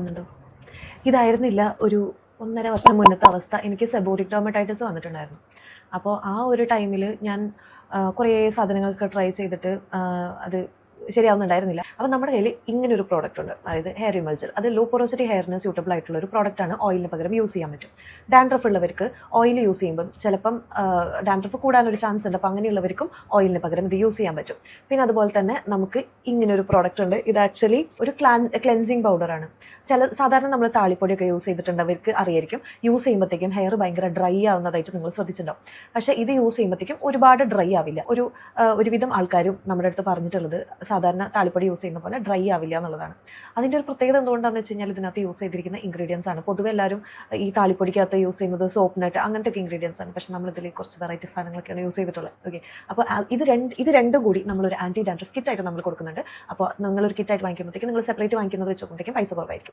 കാണുന്നുണ്ടോ ഇതായിരുന്നില്ല ഒരു ഒന്നര വർഷം മുന്നത്തെ അവസ്ഥ. എനിക്ക് സെബോറിക് ഡോമറ്റൈറ്റിസ് വന്നിട്ടുണ്ടായിരുന്നു. അപ്പോൾ ആ ഒരു ടൈമിൽ ഞാൻ കുറേ സാധനങ്ങളൊക്കെ ട്രൈ ചെയ്തിട്ട് അത് ശരിയാവുന്നുണ്ടായിരുന്നില്ല. അപ്പോൾ നമ്മുടെ കയ്യിൽ ഇങ്ങനെ ഒരു പ്രോഡക്റ്റ് ഉണ്ട്. അതായത് ഹെയർ റിമൾസർ അത് ലോ പൊറോസിറ്റി ഹെയറിന് സ്യൂട്ടബിൾ ആയിട്ടുള്ള ഒരു പ്രോഡക്റ്റ് ആണ് ഓയിലിന് പകരം യൂസ് ചെയ്യാൻ പറ്റും. ഡാൻഡ്രഫ് ഉള്ളവർക്ക് ഓയിൽ യൂസ് ചെയ്യുമ്പം ചിലപ്പം ഡാൻഡ്രഫ് കൂടാനൊരു ചാൻസ് ഉണ്ട്. അപ്പോൾ അങ്ങനെയുള്ളവർക്കും ഓയിലിന് പകരം ഇത് യൂസ് ചെയ്യാൻ പറ്റും. പിന്നെ അതുപോലെ തന്നെ നമുക്ക് ഇങ്ങനെ ഒരു പ്രോഡക്റ്റ് ഉണ്ട്. ഇത് ആക്ച്വലി ഒരു ക്ലാൻ ക്ലെൻസിങ് പൗഡറാണ് ചില സാധാരണ നമ്മൾ താളിപ്പൊടിയൊക്കെ യൂസ് ചെയ്തിട്ടുണ്ടവർക്ക് അറിയായിരിക്കും. യൂസ് ചെയ്യുമ്പോഴത്തേക്കും ഹെയർ ഭയങ്കര ഡ്രൈ ആവുന്നതായിട്ട് നിങ്ങൾ ശ്രദ്ധിച്ചിട്ടുണ്ടാവും. പക്ഷേ ഇത് യൂസ് ചെയ്യുമ്പോഴത്തേക്കും ഒരുപാട് ഡ്രൈ ആവില്ല. ഒരു ഒരുവിധം ആൾക്കാരും നമ്മുടെ അടുത്ത് പറഞ്ഞിട്ടുള്ളത് സാധാരണ താളിപ്പൊടി യൂസ് ചെയ്യുന്ന പോലെ ഡ്രൈ ആവില്ല എന്നുള്ളതാണ്. അതിന്റെ ഒരു പ്രത്യേകത എന്തുകൊണ്ടാണെന്ന് വെച്ച് കഴിഞ്ഞാൽ ഇതിനകത്ത് യൂസ് ചെയ്തിരിക്കുന്ന ഇൻഗ്രീഡിയൻസ് ആണ്. പൊതുവെ എല്ലാവരും ഈ താളിപ്പൊടിക്കകത്ത് യൂസ് ചെയ്യുന്നത് സോപ്പ് നട്ട് അങ്ങനത്തെ ഇൻഗ്രീഡിയൻസ് ആണ്. പക്ഷേ നമ്മളിതിൽ കുറച്ച് വെറൈറ്റി സാധനങ്ങളൊക്കെയാണ് യൂസ് ചെയ്തിട്ടുള്ളത്. ഓക്കെ അപ്പോൾ ഇത് രണ്ട് ഇത് രണ്ടും കൂടി നമ്മളൊരു ആന്റി ഡാൻഡ്രഫ് കിറ്റായിട്ട് നമ്മൾ കൊടുക്കുന്നുണ്ട്. അപ്പോൾ നിങ്ങളൊരു കിറ്റായിട്ട് വാങ്ങിക്കുമ്പോഴത്തേക്കും നിങ്ങൾ സെപ്പറേറ്റ് വാങ്ങിക്കുന്നത് വെച്ച് നോക്കുമ്പോഴത്തേക്കും പൈസ കുറവായിരിക്കും.